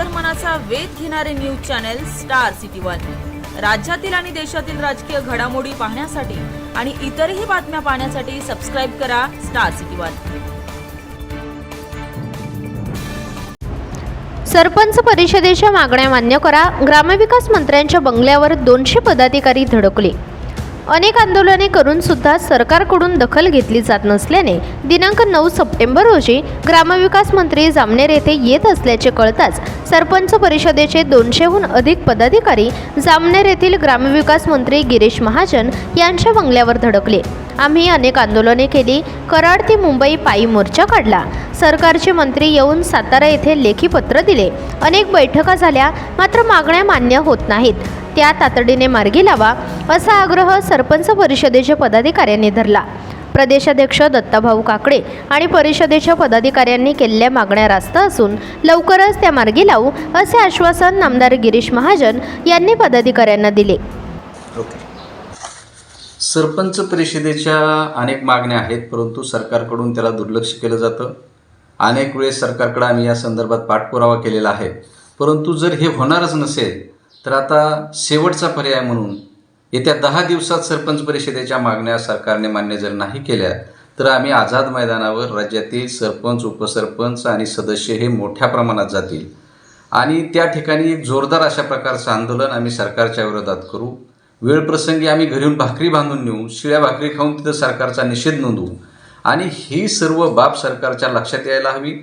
अंतर्मनाचा वेध घेणारे news channel star city one. राज्यातील आणि देशातील राजकीय घडामोडी पाहण्यासाठी आणि इतरही बातम्या पाहण्यासाठी सबस्क्राईब करा स्टार सिटी वन. सरपंच परिषदेच्या मागण्या मान्य करा ग्रामविकास मंत्र्यांच्या बंगल्यावर दोनशे पदाधिकारी धडकले. अनेक आंदोलने करून सुद्धा सरकारकडून दखल घेतली जात नसल्याने दिनांक नऊ सप्टेंबर रोजी ग्रामविकास मंत्री जामनेर येथे येत असल्याचे कळताच सरपंच परिषदेचे दोनशेहून अधिक पदाधिकारी जामनेर येथील ग्रामविकास मंत्री गिरीश महाजन यांच्या बंगल्यावर धडकले. आम्ही अनेक आंदोलने केली कराड ते मुंबई पायी मोर्चा काढला. सरकारचे मंत्री येऊन सातारा येथे लेखी पत्र दिले. अनेक बैठका झाल्या मात्र मागण्या मान्य होत नाहीत. त्या तातडीने मार्गी लावा असा आग्रह सरपंच परिषदेच्या पदाधिकाऱ्यांनी धरला. प्रदेशाध्यक्ष दत्ताभाऊ काकडे आणि परिषदेच्या पदाधिकाऱ्यांनी केलेल्या मागण्या रास्त असून लवकरच त्या मार्गी लावू असे आश्वासन नामदार गिरीश महाजन यांनी पदाधिकाऱ्यांना दिले. सरपंच परिषदेच्या अनेक मागण्या आहेत परंतु सरकारकडून त्याला दुर्लक्ष केलं जातं. अनेक वेळेस सरकारकडे आम्ही या संदर्भात पाठपुरावा केलेला आहे. परंतु जर हे होणारच नसेल तर आता शेवटचा पर्याय म्हणून येत्या दहा दिवसात सरपंच परिषदेच्या मागण्या सरकारने मान्य जर नाही केल्या तर आम्ही आझाद मैदानावर राज्यातील सरपंच उपसरपंच आणि सदस्य हे मोठ्या प्रमाणात जातील. आणि त्या ठिकाणी एक जोरदार अशा प्रकारचं आंदोलन आम्ही सरकारच्या विरोधात करू. वेळप्रसंगी आम्ही घरी भाकरी बांधून नेऊ शिळ्या भाकरी खाऊन तिथं सरकारचा निषेध नोंदवू. आणि ही सर्व बाब सरकारच्या लक्षात यायला हवी.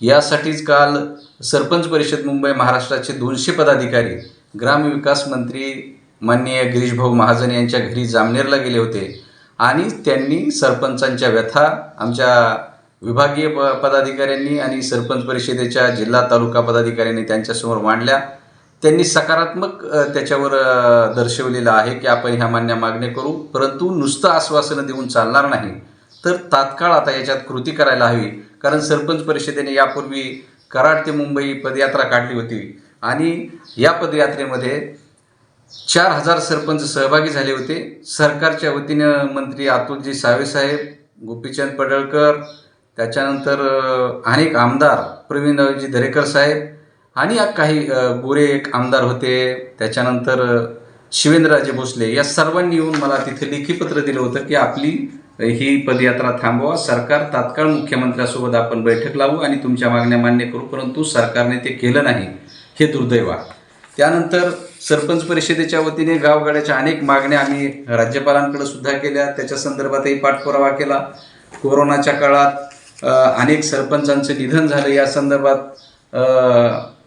यासाठीच काल सरपंच परिषद मुंबई महाराष्ट्राचे दोनशे पदाधिकारी ग्रामविकास मंत्री माननीय गिरीशभाऊ महाजन यांच्या घरी जामनेरला गेले होते. आणि त्यांनी सरपंचांच्या व्यथा आमच्या विभागीय प पदाधिकाऱ्यांनी आणि सरपंच परिषदेच्या जिल्हा तालुका पदाधिकाऱ्यांनी त्यांच्यासमोर मांडल्या. त्यांनी सकारात्मक त्याच्यावर दर्शवलेलं आहे की आपण ह्या मान्य मागणी करू परंतु नुसतं आश्वासनं देऊन चालणार नाही. तर तात्काळ आता याच्यात कृती करायला हवी कारण सरपंच परिषदेने यापूर्वी कराड ते मुंबई पदयात्रा काढली होती. आणि या पदयात्रेमध्ये चार हजार सरपंच सहभागी झाले होते. सरकारच्या वतीनं मंत्री अतुलजी सावेसाहेब गोपीचंद पडळकर त्याच्यानंतर अनेक आमदार प्रवीणरावजी दरेकर साहेब आणि काही गोरे एक आमदार होते. त्याच्यानंतर शिवेंद्रराजे भोसले या सर्वांनी येऊन मला तिथे लेखीपत्र दिलं होतं की आपली ही पदयात्रा थांबवा. सरकार तात्काळ मुख्यमंत्र्यासोबत आपण बैठक लावू आणि तुमच्या मागण्या मान्य करू परंतु सरकारने ते केलं नाही. हे दुर्दैवा त्यानंतर सरपंच परिषदेच्या वतीने गावगाड्याच्या अनेक मागण्या आम्ही राज्यपालांकडे सुद्धा केल्या. त्याच्या संदर्भातही पाठपुरावा केला. कोरोनाच्या काळात अनेक सरपंचांचं निधन झालं. या संदर्भात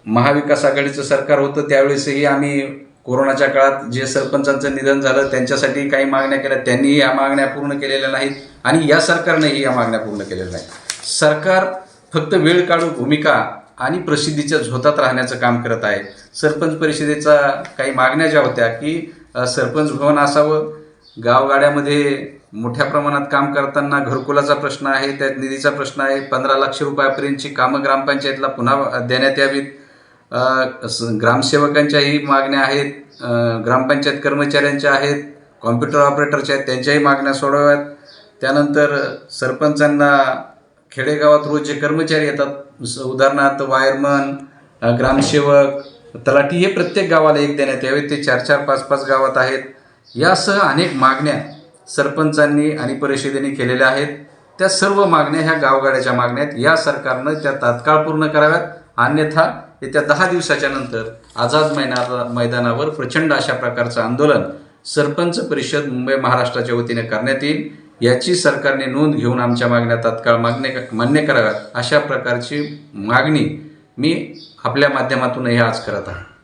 महाविकास आघाडीचं सरकार होतं त्यावेळेसही आम्ही कोरोनाच्या काळात जे सरपंचांचं निधन झालं त्यांच्यासाठी काही मागण्या केल्या. त्यांनीही या मागण्या पूर्ण केलेल्या नाहीत आणि या सरकारनेही या मागण्या पूर्ण केलेल्या नाहीत. सरकार फक्त वेळ काढू भूमिका आणि प्रसिद्धीच्या झोतात राहण्याचं काम करत आहे. सरपंच परिषदेचा काही मागण्या ज्या होत्या की सरपंच भवन असावं गावगाड्यामध्ये मोठ्या प्रमाणात काम करताना घरकुलाचा प्रश्न आहे त्यात निधीचा प्रश्न आहे पंधरा लाख रुपयापर्यंतची कामं ग्रामपंचायतला पुन्हा देण्यात यावीत. स- ग्रामसेवकांच्याही मागण्या आहेत ग्रामपंचायत कर्मचाऱ्यांच्या आहेत कॉम्प्युटर ऑपरेटरच्या आहेत त्यांच्याही मागण्या सोडवाव्यात. त्यानंतर सरपंचांना खेडेगावात रोज जे कर्मचारी येतात स- उदाहरणार्थ वायरमन ग्रामसेवक तलाठी हे प्रत्येक गावाला एक देण्यात यावे. ते चार चार पाच पाच गावात आहेत. यासह अनेक मागण्या सरपंचांनी आणि परिषदेने केलेल्या आहेत. त्या सर्व मागण्या ह्या गावगाड्याच्या मागण्या आहेत. या सरकारनं त्या तात्काळ पूर्ण कराव्यात. अन्यथा येत्या दहा दिवसाच्या नंतर आझाद मैना मैदानावर प्रचंड अशा प्रकारचं आंदोलन सरपंच परिषद मुंबई महाराष्ट्राच्या वतीने करण्यात येईल. याची सरकारने नोंद घेऊन आमच्या मागण्या तात्काळ मागणे मान्य कराव्यात. अशा प्रकारची मागणी मी आपल्या माध्यमातूनही आज करत आहे.